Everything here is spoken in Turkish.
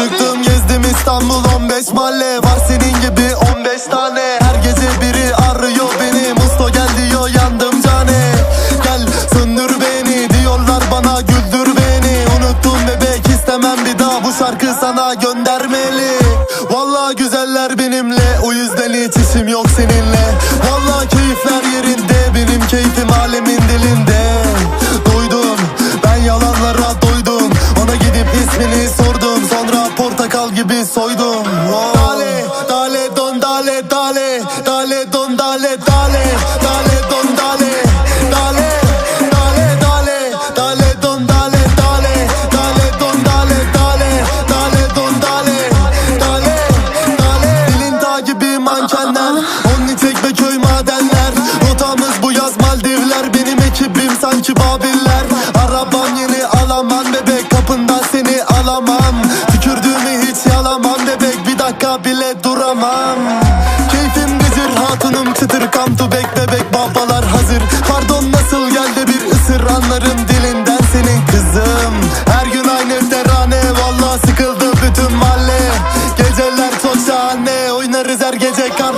Çıktım gezdim İstanbul 15 mahalle. Var senin gibi 15 tane. Her gece biri arıyor beni. Musto gel diyor yandım cane. Gel söndür beni diyorlar bana güldür beni. Unuttum bebek istemem bir daha. Bu şarkı sana göndermeli. Valla güzeller benimle. O yüzden hiç işim yok seninle. Valla keyifler Gibi soydum wow. Dale, dale don dale dale Dale don dale dale Dale don dale Dale, dale dale Dale don dale dale Dale don dale dale Dale don dale Dale, dale Dilin ta gibi mankenler Onni tek ve köy madenler Rotamız bu yaz Maldivler Benim ekibim sanki Babiller Arabam yeni alamam bebek Kapından seni alamam Tükürdüğümü başında bile duramam. Keyfim gıcır hatunum çıtır. Come to back bebek babalar hazır. Pardon nasıl geldi bir ısır? Anlarım dilinden senin kızım. Her gün aynı terane. Valla sıkıldı bütün mahalle. Geceler toşa anne Oynarız her gece kan